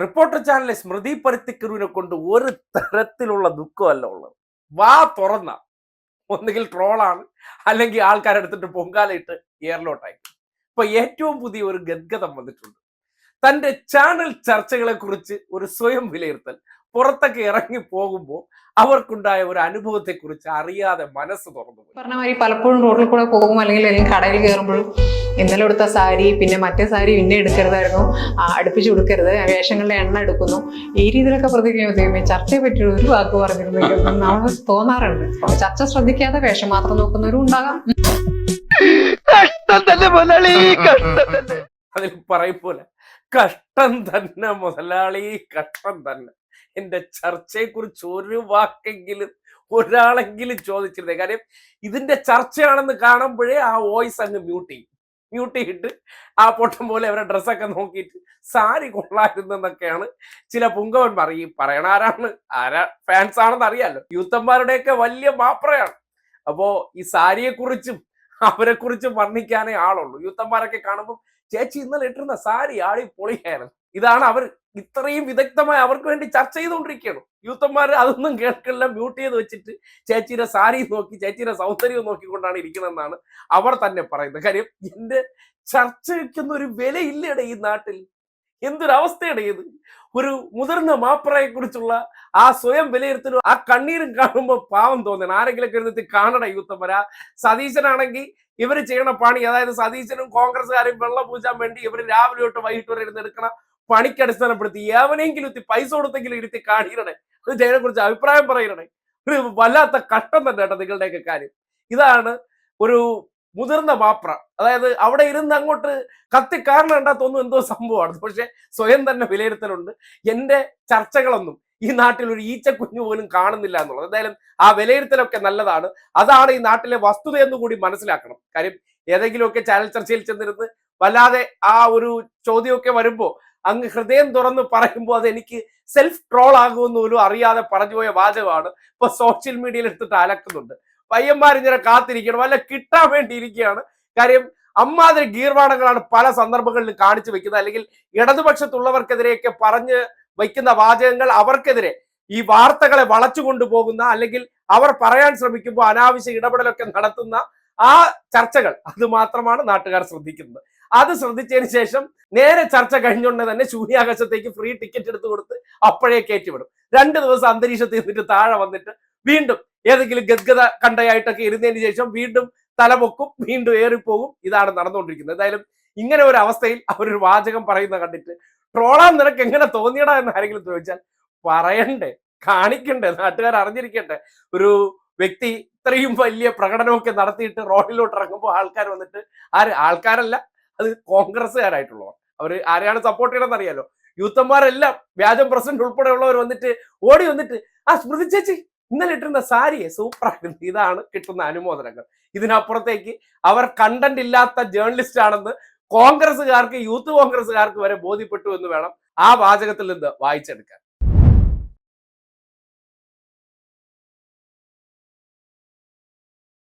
Reporter ചാനലിലെ സ്മൃതി പരുത്തിക്കരുവിനെ കൊണ്ട് ഒരു തരത്തിലുള്ള ദുഃഖമല്ല ഉള്ളത്. വാ തുറന്ന. ഒന്നുകിൽ ട്രോളാണ് അല്ലെങ്കിൽ ആൾക്കാരെടുത്തിട്ട് പൊങ്കാലയിട്ട് എയർലോട്ടായി ഇപ്പൊ ഏറ്റവും പുതിയ ഒരു ഗദ്ഗതം വന്നിട്ടുണ്ട്. തന്റെ ചാനൽ ചർച്ചകളെ കുറിച്ച് ഒരു സ്വയം വിലയിരുത്തൽ. പുറത്തൊക്കെ ഇറങ്ങി പോകുമ്പോൾ അവർക്കുണ്ടായ ഒരു അനുഭവത്തെ കുറിച്ച് അറിയാതെ മനസ്സ് തുറന്നു പറഞ്ഞ മാതിരി പലപ്പോഴും റോഡിൽ കൂടെ പോകും അല്ലെങ്കിൽ അല്ലെങ്കിൽ കടയിൽ കയറുമ്പോഴും ഇന്നലെ എടുത്ത സാരി പിന്നെ മറ്റേ സാരി പിന്നെ എടുക്കരുതായിരുന്നു അടുപ്പിച്ച് കൊടുക്കരുത് വേഷങ്ങളുടെ എണ്ണ എടുക്കുന്നു. ഈ രീതിയിലൊക്കെ പ്രതികരിക്കുമ്പോൾ ചർച്ചയെ പറ്റി ഒരു വാക്ക് പറഞ്ഞിരുന്നെങ്കിൽ നമ്മൾ തോന്നാറുണ്ട്. ചർച്ച ശ്രദ്ധിക്കാതെ വേഷം മാത്രം നോക്കുന്നവരും ഉണ്ടാകാം. കഷ്ടം തന്നെ മുതലാളി കഷ്ടം തന്നെ. അതിൽ പറയും പോലെ കഷ്ടം തന്നെ മുതലാളി കഷ്ടം തന്നെ. എന്റെ ചർച്ചയെ കുറിച്ച് ഒരു വാക്കെങ്കിലും ഒരാളെങ്കിലും ചോദിച്ചിരുന്നേ. കാര്യം ഇതിന്റെ ചർച്ചയാണെന്ന് കാണുമ്പോഴേ ആ വോയിസ് അങ്ങ് മ്യൂട്ട് ചെയ്യും. മ്യൂട്ട് ചെയ്തിട്ട് ആ പൊട്ടം പോലെ അവരുടെ ഡ്രസ്സൊക്കെ നോക്കിയിട്ട് സാരി കൊള്ളായിരുന്നെന്നൊക്കെയാണ് ചില പുങ്കവൻ ഈ പറയണ ആരാണ്? ആരാ? ഫാൻസ് ആണെന്ന് അറിയാലോ. യൂത്തന്മാരുടെയൊക്കെ വലിയ മാപ്രയാണ്. അപ്പോ ഈ സാരിയെക്കുറിച്ചും അവരെ കുറിച്ചും വർണിക്കാനേ ആളുള്ളൂ. യൂത്തന്മാരൊക്കെ കാണുമ്പോൾ ചേച്ചി ഇന്നലെ ഇട്ടിരുന്ന സാരി ആടി പൊളിയായിരുന്നു. ഇതാണ് അവർ ഇത്രയും വിദഗ്ധമായി അവർക്ക് വേണ്ടി ചർച്ച ചെയ്തുകൊണ്ടിരിക്കുകയാണ്. യൂത്തന്മാർ അതൊന്നും കേൾക്കില്ല മ്യൂട്ട് ചെയ്ത് വെച്ചിട്ട് ചേച്ചിയുടെ സാരി നോക്കി ചേച്ചിയുടെ സൗന്ദര്യം നോക്കിക്കൊണ്ടാണ് ഇരിക്കുന്നതെന്നാണ് അവർ തന്നെ പറയുന്നത്. കാര്യം എന്റെ ചർച്ചയ്ക്കൊന്നും ഒരു വിലയില്ലയുടെ ഈ നാട്ടിൽ? എന്തൊരവസ്ഥയുടെ ഇത്? ഒരു മുതിർന്ന മാപ്രയെ കുറിച്ചുള്ള ആ സ്വയം വിലയിരുത്തലും ആ കണ്ണീരും കാണുമ്പോൾ പാവം തോന്നണം ആരെങ്കിലും ഇരുന്നിട്ട് കാണണ യൂത്തന്മാർ ആ സതീശനാണെങ്കിൽ ഇവർ ചെയ്യണ പണി അതായത് സതീശനും കോൺഗ്രസ്സുകാരും വെള്ളം പൂജാൻ വേണ്ടി ഇവർ രാവിലെ തൊട്ട് വൈകിട്ട് വരെ ഇരുന്ന് എടുക്കണ പണിക്ക് അടിസ്ഥാനപ്പെടുത്തി എവനെങ്കിലും എത്തി പൈസ കൊടുത്തെങ്കിലും ഇരുത്തി കാണിക്കണേ. അത് ജയനെ കുറിച്ച് അഭിപ്രായം പറയണേ. ഒരു വല്ലാത്ത കഷ്ടം തന്നെ കേട്ടോ നിങ്ങളുടെയൊക്കെ കാര്യം. ഇതാണ് ഒരു മുതിർന്ന മാപ്ര. അതായത് അവിടെ ഇരുന്ന് അങ്ങോട്ട് കത്തി കാരണം ഉണ്ടാത്തൊന്നും എന്തോ സംഭവമാണ്. പക്ഷെ സ്വയം തന്നെ വിലയിരുത്തലുണ്ട്. എന്റെ ചർച്ചകളൊന്നും ഈ നാട്ടിൽ ഒരു ഈച്ച കുഞ്ഞു പോലും കാണുന്നില്ല എന്നുള്ളത്. എന്തായാലും ആ വിലയിരുത്തലൊക്കെ നല്ലതാണ്. അതാണ് ഈ നാട്ടിലെ വസ്തുത എന്ന് കൂടി മനസ്സിലാക്കണം. കാര്യം ഏതെങ്കിലുമൊക്കെ ചാനൽ ചർച്ചയിൽ ചെന്നിരുന്ന് വല്ലാതെ ആ ഒരു ചോദ്യമൊക്കെ വരുമ്പോ അങ്ങ് ഹൃദയം തുറന്ന് പറയുമ്പോൾ അത് എനിക്ക് സെൽഫ് ട്രോൾ ആകുമെന്ന് പോലും അറിയാതെ പറഞ്ഞുപോയ വാചകമാണ്. ഇപ്പൊ സോഷ്യൽ മീഡിയയിൽ എടുത്തിട്ട് അലക്കുന്നുണ്ട് പയ്യന്മാരിങ്ങനെ കാത്തിരിക്കണം. അല്ല കിട്ടാൻ വേണ്ടി ഇരിക്കുകയാണ്. കാര്യം അമ്മാതിരി ഗീർവാണങ്ങളാണ് പല സന്ദർഭങ്ങളിലും കാണിച്ചു വെക്കുന്നത്. അല്ലെങ്കിൽ ഇടതുപക്ഷത്തുള്ളവർക്കെതിരെയൊക്കെ പറഞ്ഞ് വയ്ക്കുന്ന വാചകങ്ങൾ അവർക്കെതിരെ ഈ വാർത്തകളെ വളച്ചു കൊണ്ടുപോകുന്ന അല്ലെങ്കിൽ അവർ പറയാൻ ശ്രമിക്കുമ്പോൾ അനാവശ്യ ഇടപെടലൊക്കെ നടത്തുന്ന ആ ചർച്ചകൾ അത് മാത്രമാണ് നാട്ടുകാർ ശ്രദ്ധിക്കുന്നത്. അത് ശ്രദ്ധിച്ചതിന് ശേഷം നേരെ ചർച്ച കഴിഞ്ഞുകൊണ്ട് തന്നെ ശൂന്യാകാശത്തേക്ക് ഫ്രീ ടിക്കറ്റ് എടുത്തു കൊടുത്ത് അപ്പോഴേ കയറ്റിവിടും. രണ്ട് ദിവസം അന്തരീക്ഷത്തിൽ നിന്നിട്ട് താഴെ വന്നിട്ട് വീണ്ടും ഏതെങ്കിലും ഗദ്ഗത കണ്ടയായിട്ടൊക്കെ ഇരുന്നതിന് ശേഷം വീണ്ടും തലപൊക്കും വീണ്ടും ഏറിപ്പോകും. ഇതാണ് നടന്നുകൊണ്ടിരിക്കുന്നത്. എന്തായാലും ഇങ്ങനെ ഒരു അവസ്ഥയിൽ അവരൊരു വാചകം പറയുന്ന കണ്ടിട്ട് ട്രോളാൻ നിനക്ക് എങ്ങനെ തോന്നിയടാ എന്ന് ആരെങ്കിലും ചോദിച്ചാൽ പറയണ്ടേ കാണിക്കണ്ടേ നാട്ടുകാർ അറിഞ്ഞിരിക്കട്ടെ ഒരു വ്യക്തി ഇത്രയും വലിയ പ്രകടനമൊക്കെ നടത്തിയിട്ട് റോഡിലോട്ട് ഇറങ്ങുമ്പോൾ ആൾക്കാർ വന്നിട്ട് ആര്? ആൾക്കാരല്ല. അത് കോൺഗ്രസ്സുകാരായിട്ടുള്ളവർ. അവർ ആരെയാണ് സപ്പോർട്ട് ചെയ്യണമെന്ന് അറിയാലോ യൂത്തന്മാരെല്ലാം വ്യാജം പ്രസിഡന്റ് ഉൾപ്പെടെയുള്ളവർ വന്നിട്ട് ഓടി വന്നിട്ട് ആ സ്മൃതി ചേച്ചി ഇന്നലെ ഇട്ടിരുന്ന സാരിയെ സൂപ്പർ ആയിരുന്നു. ഇതാണ് കിട്ടുന്ന അനുമോദനങ്ങൾ. ഇതിനപ്പുറത്തേക്ക് അവർ കണ്ടന്റ് ഇല്ലാത്ത ജേർണലിസ്റ്റ് ആണെന്ന് കോൺഗ്രസ്സുകാർക്ക് യൂത്ത് കോൺഗ്രസ്സുകാർക്ക് വരെ ബോധ്യപ്പെട്ടു എന്ന് വേണം ആ വാചകത്തിൽ നിന്ന് വായിച്ചെടുക്കാൻ.